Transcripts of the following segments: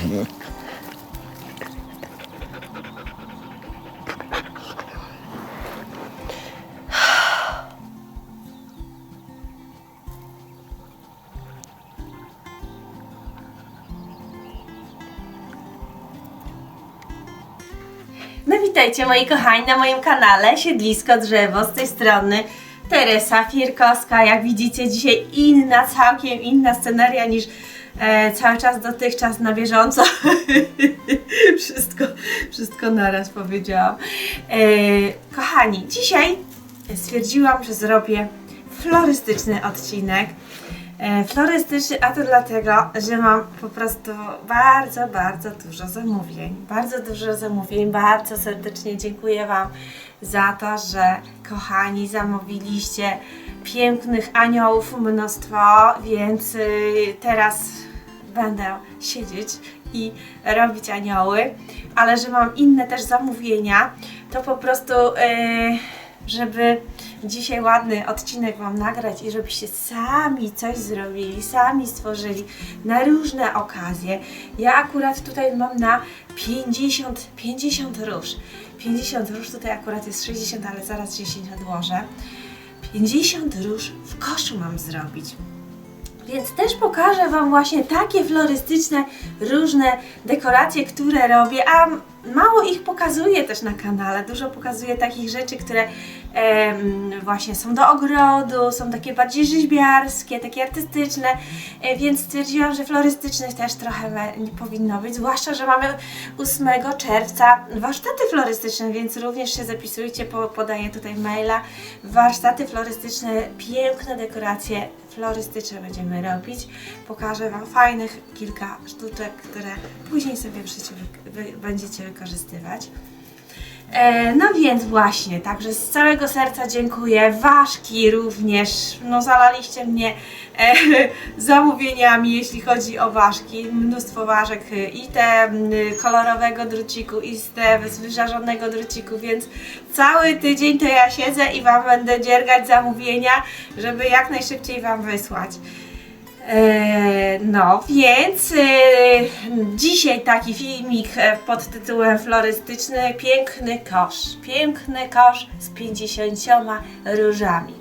No witajcie moi kochani na moim kanale Siedlisko Drzewo z tej strony Teresa Firkowska. Jak widzicie dzisiaj inna, całkiem inna scenaria niż e, cały czas dotychczas na bieżąco. wszystko, wszystko naraz powiedziałam. E, kochani, dzisiaj stwierdziłam, że zrobię florystyczny odcinek. E, Florystyczny, a to dlatego, że mam po prostu bardzo, bardzo dużo zamówień. Bardzo dużo zamówień. Bardzo serdecznie dziękuję Wam za to, że kochani zamówiliście pięknych aniołów mnóstwo, więc y, teraz będę siedzieć i robić anioły, ale że mam inne też zamówienia, to po prostu, yy, żeby dzisiaj ładny odcinek Wam nagrać i żebyście sami coś zrobili, sami stworzyli na różne okazje. Ja akurat tutaj mam na 50, 50 róż. 50 róż, tutaj akurat jest 60, ale zaraz 10 odłożę. 50 róż w koszu mam zrobić. Więc też pokażę Wam właśnie takie florystyczne, różne dekoracje, które robię, a mało ich pokazuję też na kanale. Dużo pokazuję takich rzeczy, które właśnie są do ogrodu, są takie bardziej rzeźbiarskie, takie artystyczne, e, więc stwierdziłam, że florystycznych też trochę powinno być, zwłaszcza, że mamy 8 czerwca warsztaty florystyczne, więc również się zapisujcie, po, podaję tutaj maila. Warsztaty florystyczne, piękne dekoracje florystyczne będziemy robić. Pokażę Wam fajnych kilka sztuczek, które później sobie w życiu wy, będziecie wykorzystywać. E, no więc właśnie, także z całego serca dziękuję. Ważki również, no zalaliście mnie e, zamówieniami, jeśli chodzi o ważki. Mnóstwo ważek i te kolorowego druciku i te z wyżarzonego druciku, więc cały tydzień to ja siedzę i Wam będę dziergać zamówienia, żeby jak najszybciej Wam wysłać. E, No, więc e, dzisiaj taki filmik e, pod tytułem florystyczny Piękny kosz. Piękny kosz z 50 różami.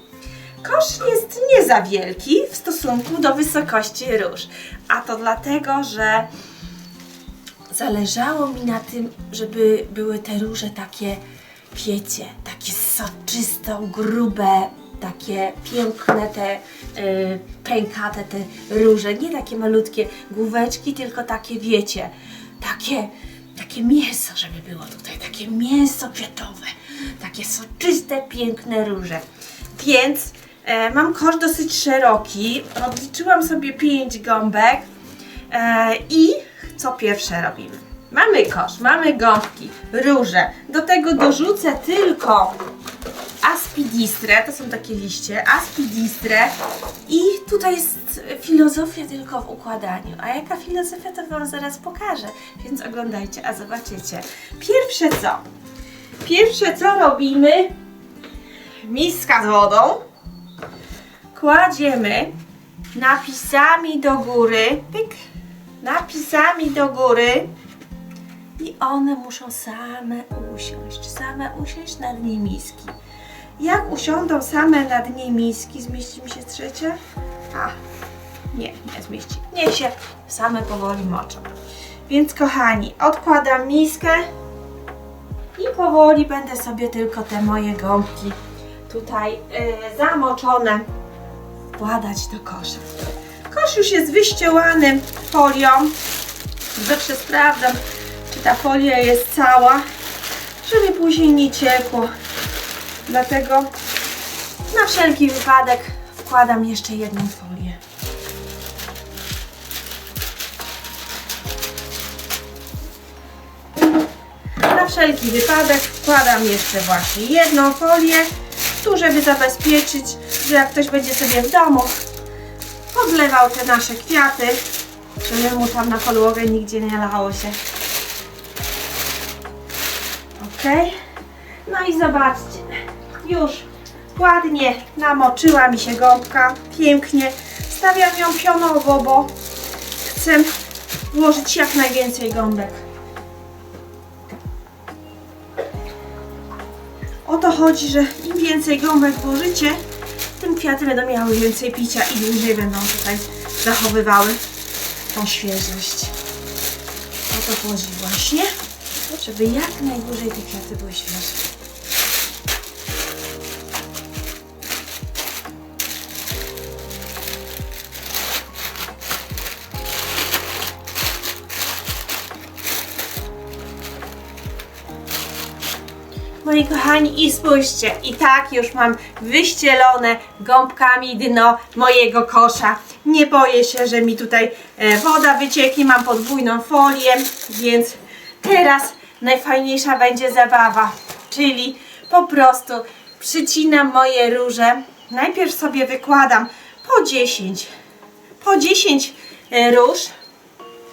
Kosz jest nie za wielki w stosunku do wysokości róż, a to dlatego, że zależało mi na tym, żeby były te róże takie, wiecie, takie soczysto, grube, takie piękne te y, pękate te róże, nie takie malutkie główeczki, tylko takie, wiecie, takie, takie mięso, żeby było tutaj, takie mięso kwiatowe, takie soczyste, piękne róże. Więc e, mam kosz dosyć szeroki, odliczyłam sobie 5 gąbek, E, I co pierwsze robimy? Mamy kosz, mamy gąbki, róże. Do tego dorzucę tylko aspidistrę, to są takie liście, aspidistrę i tutaj jest filozofia tylko w układaniu. A jaka filozofia to Wam zaraz pokażę, więc oglądajcie, a zobaczycie. Pierwsze co? Pierwsze co robimy? Miska z wodą. Kładziemy napisami do góry, pyk, napisami do góry i one muszą same usiąść, same usiąść na dnie miski. Jak usiądą same na dnie miski, zmieści mi się trzecia? A, nie, nie zmieści. Niech się same powoli moczą. Więc kochani, odkładam miskę i powoli będę sobie tylko te moje gąbki tutaj yy, zamoczone wkładać do kosza. Kosz już jest wyściełany folią. Zawsze sprawdzam, czy ta folia jest cała, żeby później nie ciekło. Dlatego na wszelki wypadek wkładam jeszcze jedną folię. Na wszelki wypadek wkładam jeszcze właśnie jedną folię, tu żeby zabezpieczyć, że jak ktoś będzie sobie w domu podlewał te nasze kwiaty, żeby mu tam na podłogę nigdzie nie lało się. Ok? No i zobaczcie, już ładnie namoczyła mi się gąbka, pięknie. Stawiam ją pionowo, bo chcę włożyć jak najwięcej gąbek. O to chodzi, że im więcej gąbek włożycie, tym kwiaty będą miały więcej picia i dłużej będą tutaj zachowywały tą świeżość. O to chodzi właśnie. żeby jak najdłużej te kwiaty były świeże. Moi kochani, i spójrzcie, i tak już mam wyścielone gąbkami dno mojego kosza. Nie boję się, że mi tutaj e, woda wycieknie, mam podwójną folię, więc teraz najfajniejsza będzie zabawa, czyli po prostu przycinam moje róże. Najpierw sobie wykładam po 10, po 10 e, róż.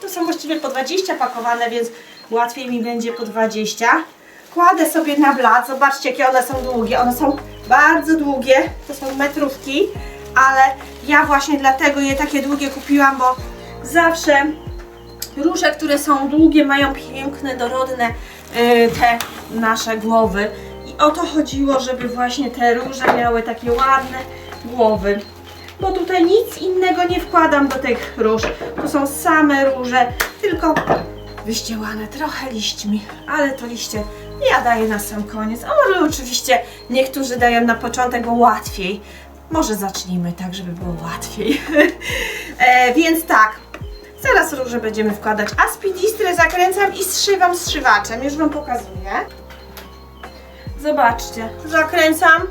To są właściwie po 20 pakowane, więc łatwiej mi będzie po 20. Kładę sobie na blat, zobaczcie jakie one są długie. One są bardzo długie, to są metrówki, ale ja właśnie dlatego je takie długie kupiłam, bo zawsze róże, które są długie, mają piękne, dorodne yy, te nasze głowy. I o to chodziło, żeby właśnie te róże miały takie ładne głowy. Bo tutaj nic innego nie wkładam do tych róż. Tu są same róże, tylko wyścielane trochę liśćmi, ale to liście ja daję na sam koniec. A może oczywiście niektórzy dają na początek, bo łatwiej. Może zacznijmy tak, żeby było łatwiej. e, więc tak, zaraz róże będziemy wkładać. A spidistrę zakręcam i zszywam zszywaczem. Już Wam pokazuję. Zobaczcie, zakręcam.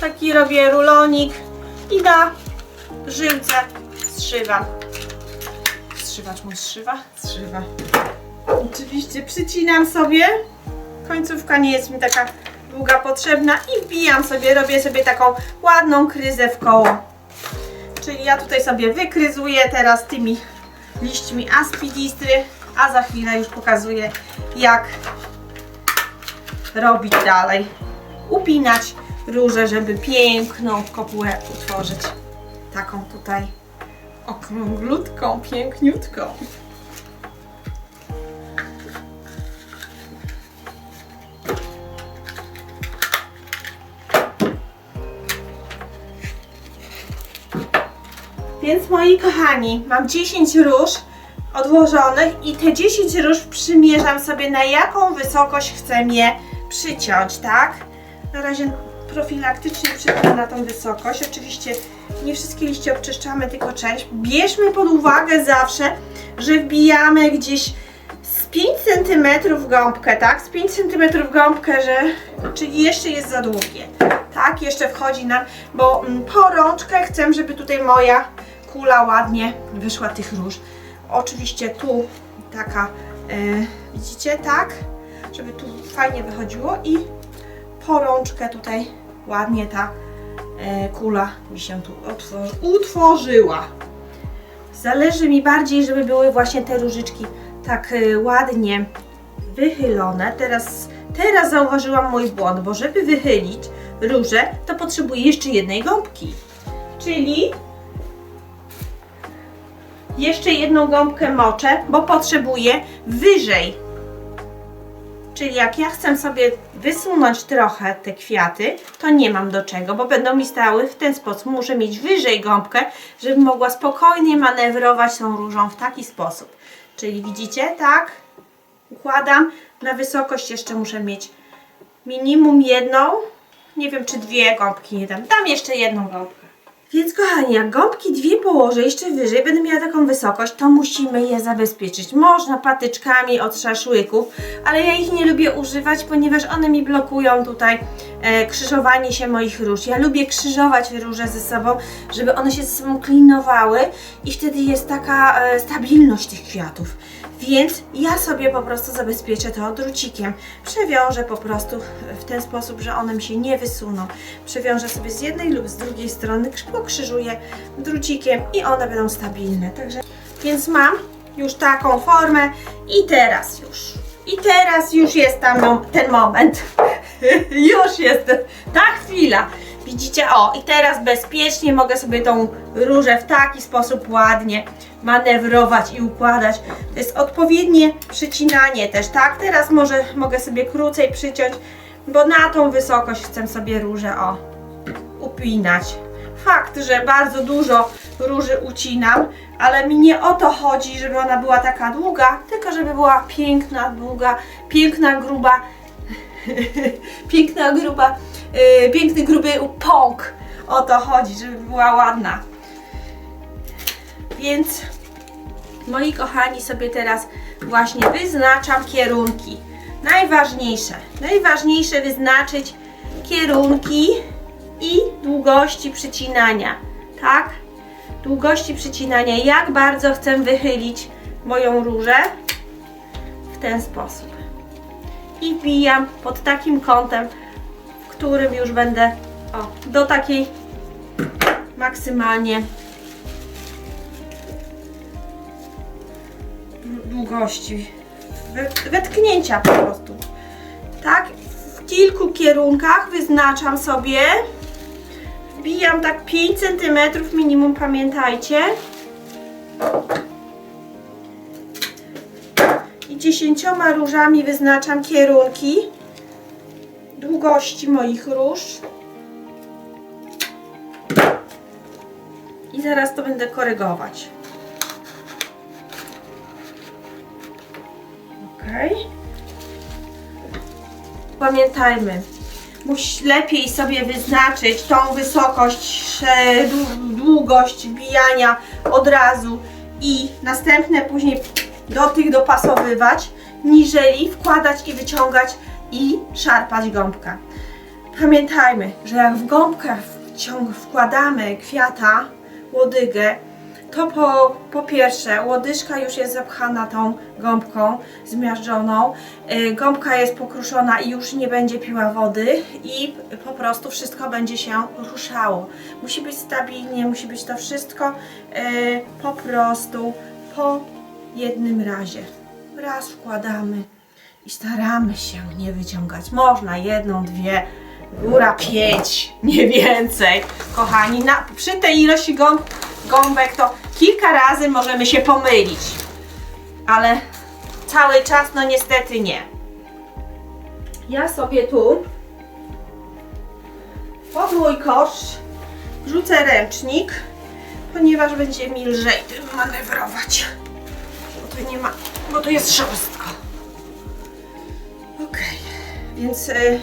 Taki robię rulonik i na żyłce zszywam. Zszywacz mój zszywa? Zszywa. Oczywiście przycinam sobie. Końcówka nie jest mi taka długa potrzebna i wbijam sobie, robię sobie taką ładną kryzę w koło. Czyli ja tutaj sobie wykryzuję teraz tymi liśćmi aspidistry, a za chwilę już pokazuję jak robić dalej. Upinać róże, żeby piękną kopułę utworzyć. Taką tutaj okrąglutką, piękniutką. Więc moi kochani, mam 10 róż odłożonych i te 10 róż przymierzam sobie na jaką wysokość chcę je przyciąć, tak? Na razie profilaktycznie przytnę na tą wysokość. Oczywiście nie wszystkie liście obczyszczamy, tylko część. Bierzmy pod uwagę zawsze, że wbijamy gdzieś z 5 cm gąbkę, tak? Z 5 cm gąbkę, że czyli jeszcze jest za długie. Tak, jeszcze wchodzi nam, bo mm, po rączkę chcę, żeby tutaj moja kula ładnie wyszła tych róż. Oczywiście tu taka, e, widzicie, tak? Żeby tu fajnie wychodziło i po rączkę tutaj ładnie ta e, kula mi się tu otworzy, utworzyła. Zależy mi bardziej, żeby były właśnie te różyczki tak e, ładnie wychylone. Teraz, teraz zauważyłam mój błąd, bo żeby wychylić róże, to potrzebuję jeszcze jednej gąbki. Czyli jeszcze jedną gąbkę moczę, bo potrzebuję wyżej. Czyli jak ja chcę sobie wysunąć trochę te kwiaty, to nie mam do czego, bo będą mi stały w ten sposób. Muszę mieć wyżej gąbkę, żebym mogła spokojnie manewrować tą różą w taki sposób. Czyli widzicie, tak? Układam. Na wysokość jeszcze muszę mieć minimum jedną, nie wiem czy dwie gąbki nie dam. Dam jeszcze jedną gąbkę. Więc kochani, jak gąbki dwie położę jeszcze wyżej, będę miała taką wysokość, to musimy je zabezpieczyć. Można patyczkami od szaszłyków, ale ja ich nie lubię używać, ponieważ one mi blokują tutaj krzyżowanie się moich róż. Ja lubię krzyżować róże ze sobą, żeby one się ze sobą klinowały i wtedy jest taka e, stabilność tych kwiatów. Więc ja sobie po prostu zabezpieczę to drucikiem. Przewiążę po prostu w ten sposób, że one mi się nie wysuną. Przewiążę sobie z jednej lub z drugiej strony, krz- pokrzyżuję drucikiem i one będą stabilne. Także, więc mam już taką formę i teraz już. I teraz już jest tam ten moment. już jest ta chwila. Widzicie, o, i teraz bezpiecznie mogę sobie tą różę w taki sposób ładnie manewrować i układać. To jest odpowiednie przycinanie też, tak? Teraz może mogę sobie krócej przyciąć, bo na tą wysokość chcę sobie różę, o, upinać. Fakt, że bardzo dużo róży ucinam, ale mi nie o to chodzi, żeby ona była taka długa, tylko żeby była piękna, długa, piękna, gruba, piękna, gruba, yy, piękny, gruby pąk. O to chodzi, żeby była ładna. Więc moi kochani, sobie teraz właśnie wyznaczam kierunki. Najważniejsze, najważniejsze wyznaczyć kierunki i długości przycinania, tak? Długości przycinania, jak bardzo chcę wychylić moją różę w ten sposób. I wbijam pod takim kątem, w którym już będę o, do takiej maksymalnie długości we- wetknięcia po prostu. Tak, w kilku kierunkach wyznaczam sobie. Wbijam tak 5 cm minimum, pamiętajcie. Dziesięcioma różami wyznaczam kierunki długości moich róż. I zaraz to będę korygować. Ok. Pamiętajmy, musi lepiej sobie wyznaczyć tą wysokość, dłu- długość bijania od razu i następne później do tych dopasowywać, niżeli wkładać i wyciągać i szarpać gąbka. Pamiętajmy, że jak w gąbkę wkładamy kwiata, łodygę, to po, po pierwsze łodyżka już jest zapchana tą gąbką zmiażdżoną, y, gąbka jest pokruszona i już nie będzie piła wody i po prostu wszystko będzie się ruszało. Musi być stabilnie, musi być to wszystko y, po prostu po jednym razie. Raz wkładamy i staramy się nie wyciągać. Można jedną, dwie, góra pięć, nie więcej. Kochani, na, przy tej ilości gąb, gąbek to kilka razy możemy się pomylić. Ale cały czas, no niestety nie. Ja sobie tu pod mój kosz wrzucę ręcznik, ponieważ będzie mi lżej tym manewrować. Tu nie ma, bo tu jest szorstko. Okej, więc y,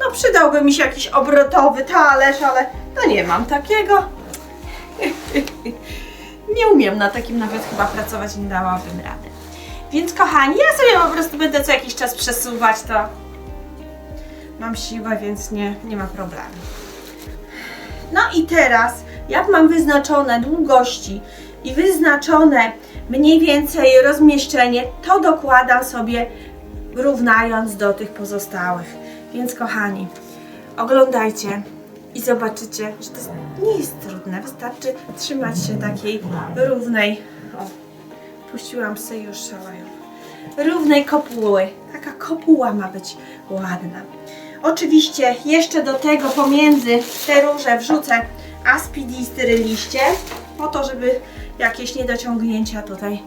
no przydałby mi się jakiś obrotowy talerz, ale no nie mam takiego. nie umiem na takim nawet chyba pracować, nie dałabym rady. Więc kochani, ja sobie po prostu będę co jakiś czas przesuwać to. Mam siłę, więc nie, nie ma problemu. No i teraz, jak mam wyznaczone długości i wyznaczone mniej więcej rozmieszczenie, to dokładam sobie równając do tych pozostałych. Więc kochani, oglądajcie i zobaczycie, że to nie jest trudne. Wystarczy trzymać się takiej równej. O, puściłam sobie już szalają. Równej kopuły. Taka kopuła ma być ładna. Oczywiście jeszcze do tego pomiędzy te róże wrzucę aspidi sterylliście, po to, żeby jakieś niedociągnięcia tutaj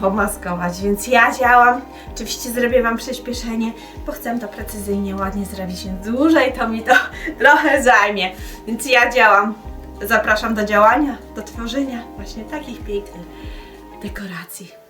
pomaskować. Więc ja działam. Oczywiście zrobię Wam przyspieszenie, bo chcę to precyzyjnie, ładnie zrobić, więc dłużej to mi to trochę zajmie. Więc ja działam. Zapraszam do działania, do tworzenia właśnie takich pięknych dekoracji.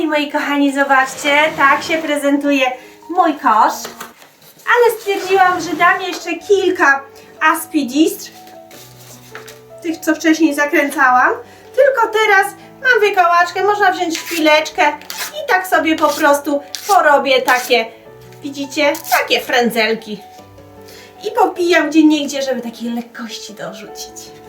I moi kochani, zobaczcie, tak się prezentuje mój kosz. Ale stwierdziłam, że dam jeszcze kilka aspidistr, tych co wcześniej zakręcałam. Tylko teraz mam wykołaczkę, można wziąć szpileczkę i tak sobie po prostu porobię takie, widzicie, takie frędzelki. I popijam gdzie niegdzie, żeby takiej lekkości dorzucić.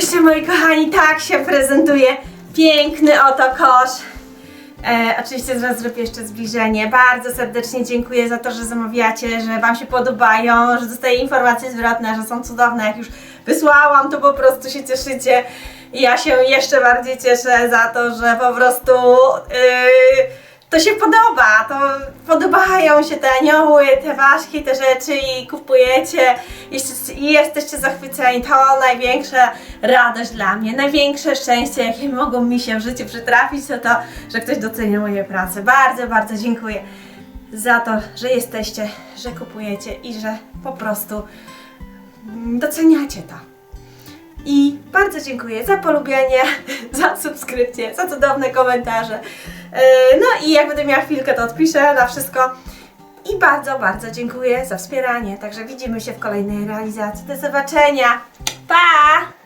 Spójrzcie moi kochani, tak się prezentuje piękny oto kosz. E, oczywiście zaraz zrobię jeszcze zbliżenie. Bardzo serdecznie dziękuję za to, że zamawiacie, że Wam się podobają, że dostaję informacje zwrotne, że są cudowne. Jak już wysłałam, to po prostu się cieszycie. Ja się jeszcze bardziej cieszę za to, że po prostu yy, to się podoba. To podobają się te anioły, te ważki, te rzeczy i kupujecie i jesteście zachwyceni. To największa radość dla mnie, największe szczęście, jakie mogą mi się w życiu przytrafić, to to, że ktoś docenia moje prace. Bardzo, bardzo dziękuję za to, że jesteście, że kupujecie i że po prostu doceniacie to. I bardzo dziękuję za polubienie, za subskrypcję, za cudowne komentarze. Yy, No i jak będę miała chwilkę, to odpiszę na wszystko. I bardzo, bardzo dziękuję za wspieranie. Także widzimy się w kolejnej realizacji. Do zobaczenia. Pa!